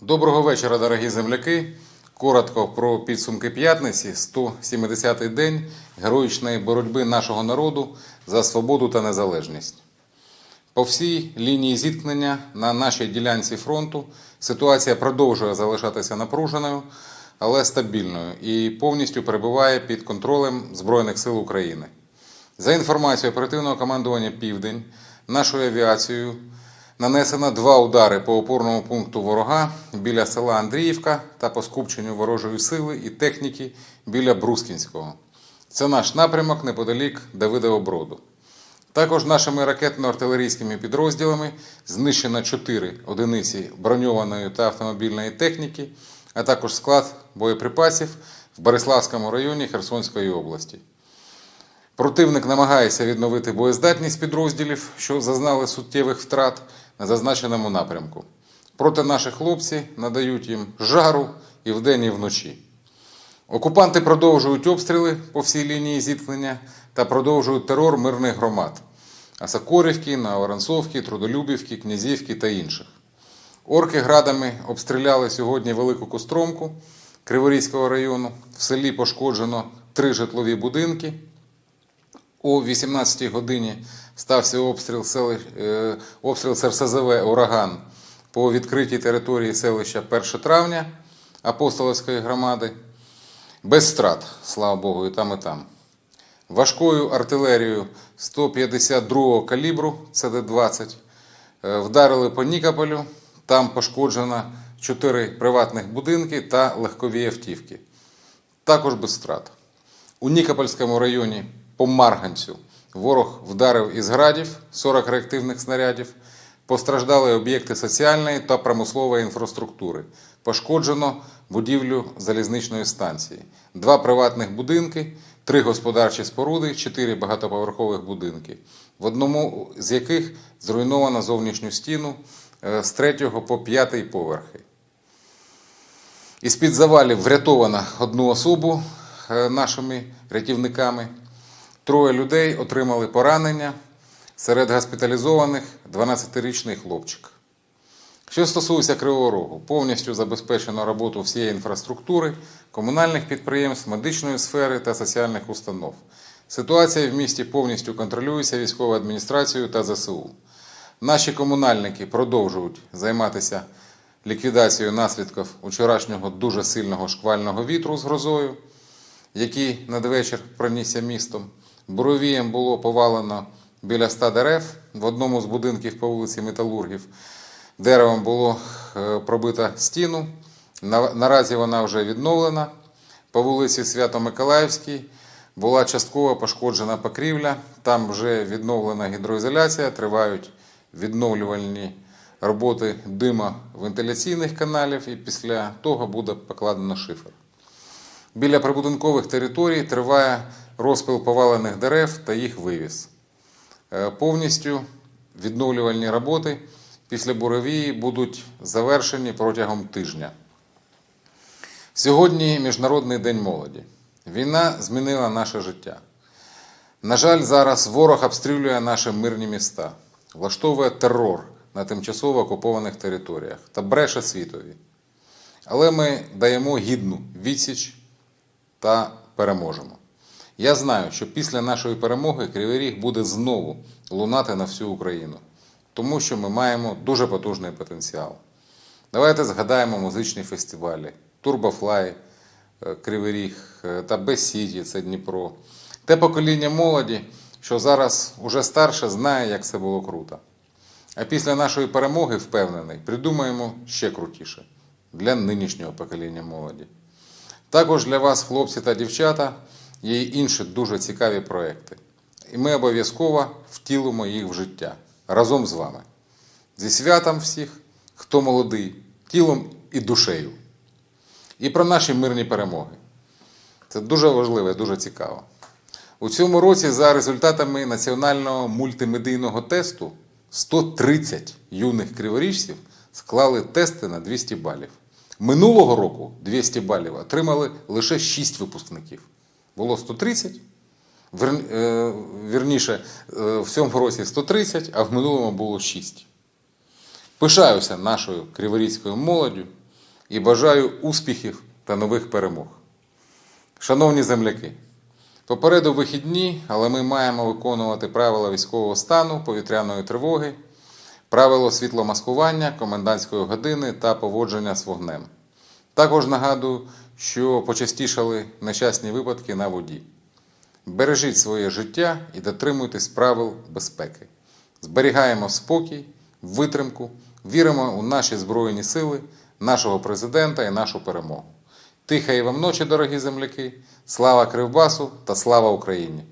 Доброго вечора, дорогі земляки. Коротко про підсумки п'ятниці, 170-й день героїчної боротьби нашого народу за свободу та незалежність. По всій лінії зіткнення на нашій ділянці фронту ситуація продовжує залишатися напруженою, але стабільною і повністю перебуває під контролем Збройних сил України. За інформацією оперативного командування Південь, нашою авіацією нанесено два удари по опорному пункту ворога біля села Андріївка та по скупченню ворожої сили і техніки біля Брускінського. Це наш напрямок неподалік Давидовоброду. Також нашими ракетно-артилерійськими підрозділами знищено 4 одиниці броньованої та автомобільної техніки, а також склад боєприпасів в Бориславському районі Херсонської області. Противник намагається відновити боєздатність підрозділів, що зазнали суттєвих втрат на зазначеному напрямку. Проте наші хлопці надають їм жару і вдень, і вночі. Окупанти продовжують обстріли по всій лінії зіткнення та продовжують терор мирних громад Асакорівки, Новоранцовки, Трудолюбівки, Князівки та інших. Орки градами обстріляли сьогодні Велику Костромку Криворізького району. В селі пошкоджено три житлові будинки. О 18 годині стався обстріл, сели... е, обстріл СРСЗВ Ураган по відкритій території селища 1 травня Апостолівської громади. Без страт, слава Богу, і там, і там. Важкою артилерією 152-го калібру ЦД-20 е, вдарили по Нікополю. Там пошкоджено 4 приватних будинки та легкові автівки. Також без страт. У Нікопольському районі по Марганцю ворог вдарив із градів 40 реактивних снарядів. Постраждали об'єкти соціальної та промислової інфраструктури. Пошкоджено будівлю залізничної станції, два приватних будинки, три господарчі споруди, чотири багатоповерхових будинки, в одному з яких зруйновано зовнішню стіну е, з третього по п'ятий поверхи. Із-під завалів врятовано одну особу е, нашими рятівниками. Троє людей отримали поранення. Серед госпіталізованих 12-річний хлопчик. Що стосується Кривого Рогу, повністю забезпечено роботу всієї інфраструктури, комунальних підприємств, медичної сфери та соціальних установ. Ситуація в місті повністю контролюється військовою адміністрацією та ЗСУ. Наші комунальники продовжують займатися ліквідацією наслідків вчорашнього дуже сильного шквального вітру з грозою, який надвечір пронісся містом. Буровієм було повалено біля 100 дерев в одному з будинків по вулиці Металургів. Деревом було е, пробито стіну. Наразі вона вже відновлена. По вулиці Свято-Миколаївській була частково пошкоджена покрівля. Там вже відновлена гідроізоляція, тривають відновлювальні роботи дима вентиляційних каналів, і після того буде покладено шифер. Біля прибудинкових територій триває розпил повалених дерев та їх вивіз. Е, Повністю відновлювальні роботи після буровії будуть завершені протягом тижня. Сьогодні Міжнародний день молоді. Війна змінила наше життя. На жаль, зараз ворог обстрілює наші мирні міста, влаштовує терор на тимчасово окупованих територіях та бреше світові. Але ми даємо гідну відсіч та переможемо. Я знаю, що після нашої перемоги Кривий Ріг буде знову лунати на всю Україну, тому що ми маємо дуже потужний потенціал. Давайте згадаємо музичні фестивалі, Турбофлай, е, Кривий Ріг е, та Бесіді, це Дніпро. Те покоління молоді, що зараз уже старше, знає, як це було круто. А після нашої перемоги, впевнений, придумаємо ще крутіше для нинішнього покоління молоді. Також для вас, хлопці та дівчата, є й інші дуже цікаві проекти. І ми обов'язково втілимо їх в життя разом з вами. Зі святом всіх, хто молодий, тілом і душею. І про наші мирні перемоги. Це дуже важливо і дуже цікаво. У цьому році, за результатами національного мультимедійного тесту, 130 юних криворіжців склали тести на 200 балів. Минулого року 200 балів отримали лише 6 випускників. Було 130, вер- е, вірніше, е, в цьому році 130, а в минулому було 6. Пишаюся нашою криворізькою молоддю, і бажаю успіхів та нових перемог. Шановні земляки, попереду вихідні, але ми маємо виконувати правила військового стану, повітряної тривоги, правило світломаскування, комендантської години та поводження з вогнем. Також нагадую, що почастішали нещасні випадки на воді. Бережіть своє життя і дотримуйтесь правил безпеки. Зберігаємо спокій, витримку, віримо у наші Збройні сили, нашого президента і нашу перемогу. Тихої вам ночі, дорогі земляки! Слава Кривбасу та слава Україні!